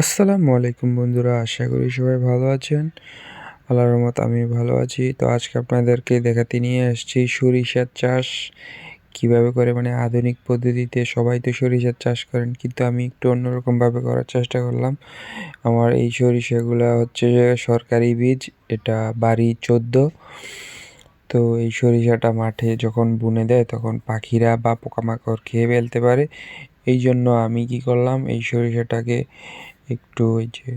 আসসালামু আলাইকুম বন্ধুরা, আশা করি সবাই ভালো আছেন। আল্লাহর রহমত আমি ভালো আছি। তো আজকে আপনাদেরকে দেখাতে নিয়ে আসছি সরিষার চাষ। কীভাবে করে? মানে আধুনিক পদ্ধতিতে সবাই তো সরিষার চাষ করেন, কিন্তু আমি একটু অন্যরকমভাবে করার চেষ্টা করলাম। আমার এই সরিষাগুলো হচ্ছে সরকারি বীজ, এটা বাড়ি চোদ্দ। তো এই সরিষাটা মাঠে যখন বুনে দেয়, তখন পাখিরা বা পোকামাকড় খেয়ে ফেলতে পারে। এই জন্য আমি কি করলাম, এই সরিষাটাকে একটু ওই যে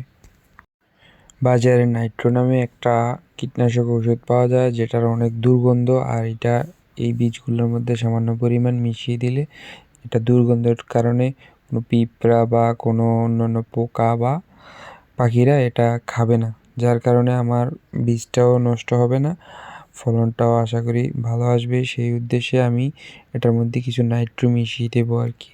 বাজারে নাইট্রো নামে একটা কীটনাশক ওষুধ পাওয়া যায়, যেটার অনেক দুর্গন্ধ আর এটা এই বীজগুলোর মধ্যে সামান্য পরিমাণ মিশিয়ে দিলে এটা দুর্গন্ধের কারণে কোনো পিঁপড়া বা কোনো অন্যান্য পোকা বা পাখিরা এটা খাবে না। যার কারণে আমার বীজটাও নষ্ট হবে না, ফলনটাও আশা করি ভালো আসবে। সেই উদ্দেশ্যে আমি এটার মধ্যে কিছু নাইট্রো মিশিয়ে দেবো আর কি।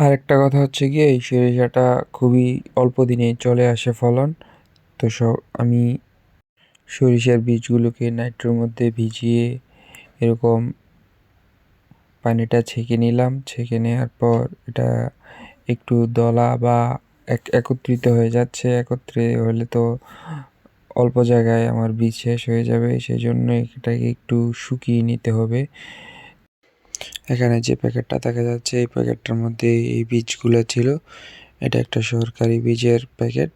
আর একটা কথা হচ্ছে গিয়ে, এই সরিষাটা খুবই অল্প দিনে চলে আসে ফলন। তো সব, আমি সরিষার বীজগুলোকে নাইট্রোর মধ্যে ভিজিয়ে এরকম পানিটা ছেঁকে নিলাম। ছেঁকে নেওয়ার পর এটা একটু দলা বা এক, একত্রিত হয়ে যাচ্ছে। একত্রে হলে তো অল্প জায়গায় আমার বীজ শেষ হয়ে যাবে। সেই জন্য এটাকে একটু শুকিয়ে নিতে হবে। এখানে যে প্যাকেটটা দেখা যাচ্ছে, এই প্যাকেটটার মধ্যে এই বীজগুলো ছিল। এটা একটা সরকারি বীজের প্যাকেট।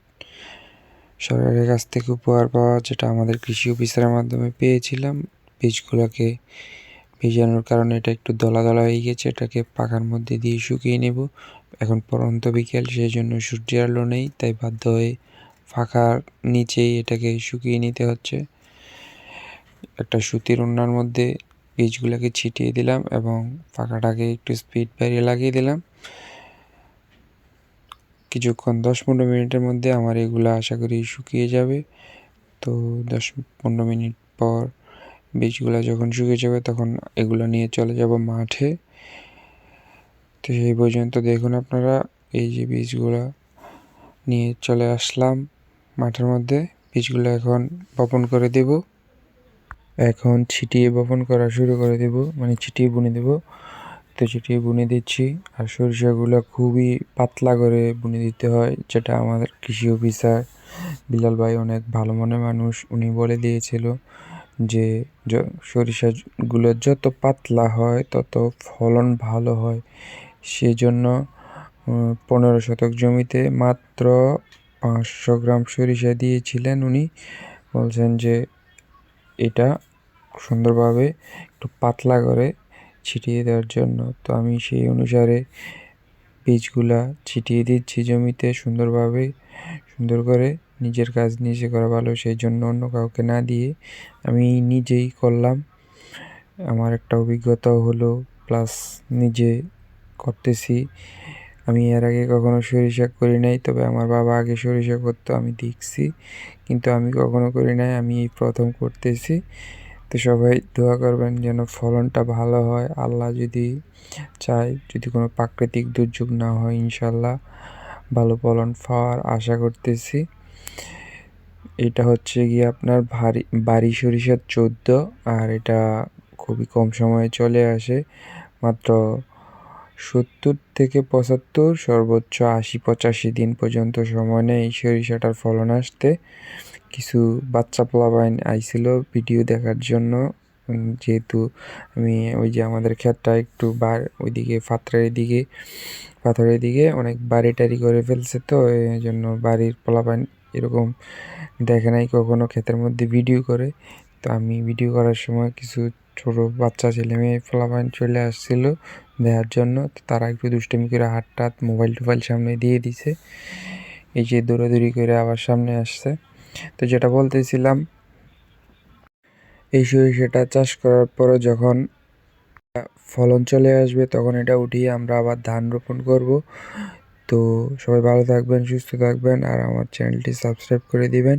সরকারের কাছ থেকে উপহার পাওয়া, যেটা আমাদের কৃষি অফিসারের মাধ্যমে পেয়েছিলাম। বীজগুলোকে ভিজানোর কারণে এটা একটু দলা দলা হয়ে গেছে। এটাকে পাখার মধ্যে দিয়ে শুকিয়ে নেব। এখন পরন্ত বিকেল সেই জন্য সূর্যের আলো নেই, তাই বাধ্য হয়ে ফাঁকার নিচেই এটাকে শুকিয়ে নিতে হচ্ছে। একটা সুতির ওড়নার মধ্যে বীজগুলোকে ছিটিয়ে দিলাম এবং পাখাটাকে একটু স্পিড বাড়িয়ে লাগিয়ে দিলাম। কিছুক্ষণ দশ পনেরো মিনিটের মধ্যে আমার এগুলো আশা করি শুকিয়ে যাবে। তো দশ পনেরো মিনিট পর বীজগুলো যখন শুকিয়ে যাবে তখন এগুলো নিয়ে চলে যাব মাঠে। তো সেই পর্যন্ত দেখুন আপনারা, এই যে বীজগুলো নিয়ে চলে আসলাম মাঠের মধ্যে। বীজগুলো এখন বপন করে দেবো। এখন ছিটিয়ে বপন করা শুরু করে দেব মানে ছিটিয়ে বুনে দেব। তো ছিটিয়ে বুনে দিচ্ছি, আর সরিষাগুলো খুবই পাতলা করে বুনে দিতে হয়, যেটা আমাদের কৃষি অফিসার বিলাল ভাই অনেক ভালো মনে মানুষ, উনি বলে দিয়েছিল যে সরিষাগুলো যত পাতলা হয়, তত ফলন ভালো হয়। সেজন্য পনেরো শতক জমিতে মাত্র পাঁচশো গ্রাম সরিষা দিয়েছিলেন উনি। বলছেন যে এটা সুন্দরভাবে একটু পাতলা করে ছিটিয়ে দেওয়ার জন্য। তো আমি সেই অনুসারে বীজগুলা ছিটিয়ে দিচ্ছি জমিতে সুন্দরভাবে, সুন্দর করে নিজের কাজ নিজে করা ভালো, সেই জন্য অন্য কাউকে না দিয়ে আমি নিজেই করলাম। আমার একটা অভিজ্ঞতাও হলো প্লাস নিজে করতেছি। আমি এর আগে কখনো সরিষা করি নাই, তবে আমার বাবা আগে সরিষা করতো, আমি দেখছি। কিন্তু আমি কখনো করি নাই, আমি এই প্রথম করতেছি। তো সবাই দোয়া করবেন যেন ফলনটা ভালো হয়। আল্লাহ যদি চায়, যদি কোনো প্রাকৃতিক দুর্যোগ না হয় ইনশাল্লাহ ভালো ফলন পাওয়ার আশা করতেছি। এটা হচ্ছে গিয়ে আপনার ভারী, বাড়ি সরিষার চোদ্দ, আর এটা খুবই কম সময়ে চলে আসে। মাত্র সত্তর থেকে পঁচাত্তর, সর্বোচ্চ আশি পঁচাশি দিন পর্যন্ত সময় নেয় সরিষাটার ফলন আসতে। কিছু বাচ্চা পোলাবাইন আইছিল ভিডিও দেখার জন্য। যেহেতু আমি ওই যে আমাদের ক্ষেতটা একটু বার, ওইদিকে ফাত্রের দিকে পাথরের দিকে অনেক বাড়ি টাড়ি করে ফেলছে তো এই জন্য বাড়ির পোলাপাইন এরকম দেখে নাই কখনো ক্ষেতের মধ্যে ভিডিও করে। তো আমি ভিডিও করার সময় কিছু ছোট বাচ্চা ছেলে মেয়ে পোলাপাইন চলে আসছিল দেওয়ার জন্য। তারা একটু দুষ্টমি করে হাত টাত মোবাইল টোবাইল সামনে দিয়ে দিছে। এই যে দৌড়াদৌড়ি করে আবার সামনে আসছে। তো যেটা বলতেছিলাম, এই সরিষাটা চাষ করার পরে যখন ফলন চলে আসবে তখন এটা উঠিয়ে আমরা আবার ধান রোপণ করব। তো সবাই ভালো থাকবেন, সুস্থ থাকবেন আর আমার চ্যানেলটি সাবস্ক্রাইব করে দিবেন।